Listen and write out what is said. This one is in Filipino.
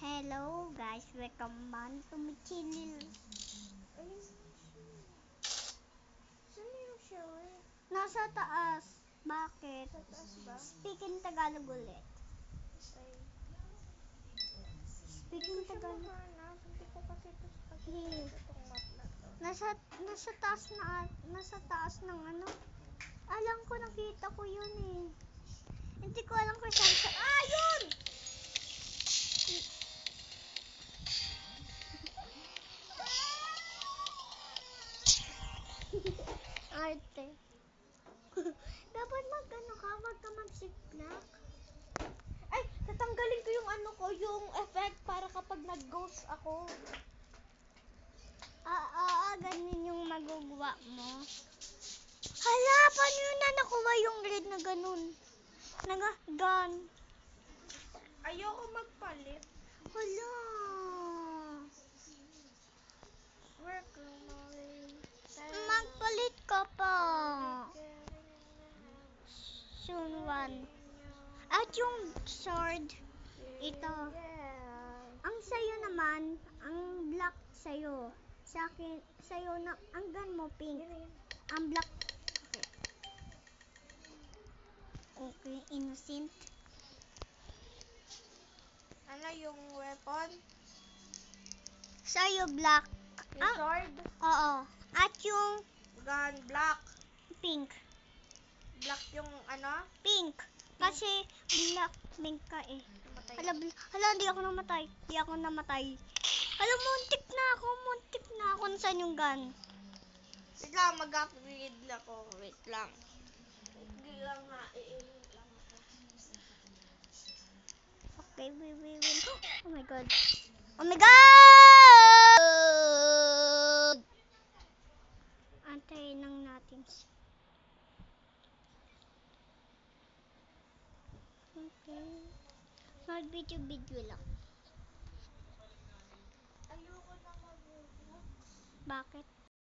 Hello guys, welcome back to my channel. Saan yung shower? Nasa taas. Bakit? Speaking Tagalog ulit. Speaking Tagalog. Nasa nasa taas na nasa taas ng ano. Alam ko nakita ko yun eh. Hindi ko alam kung saan sa Ah, Arte. Dapat mag ano ka, wag ka mag-ziplock. Ay! Tatanggalin ko yung ano ko, yung effect para kapag nag-ghost ako. Ah, ah, ah, ganun yung magagawa mo. Hala, paano yun na nakuha yung red na ganun? Naga, gun. Ayoko magpalit. Hala. We're going Magpalit ka pa. Soon one. At yung sword, ito. Ang sayo naman, ang black sayo. Sa akin, sayo na, ang gun mo pink. Ang black. Okay. Okay, innocent. Ano yung weapon? Sa'yo, black. Yung Ah. sword? Oo. At yung Gun, black. pink. Black yung ano? Pink. Kasi black pink ka eh. Namatay. Hala, hala, hindi ako namatay. Hindi ako namatay. Hala, muntik na ako. Muntik na ako. Nasaan yung gun? Wait lang, mag-upgrade na ako. Wait lang. Hindi lang i-edit lang ako. Okay, wait, wait, wait. Oh my god. Oh my god! Antayin lang natin. siya. Okay. Mag-video-video lang. Ayoko na mag Bakit?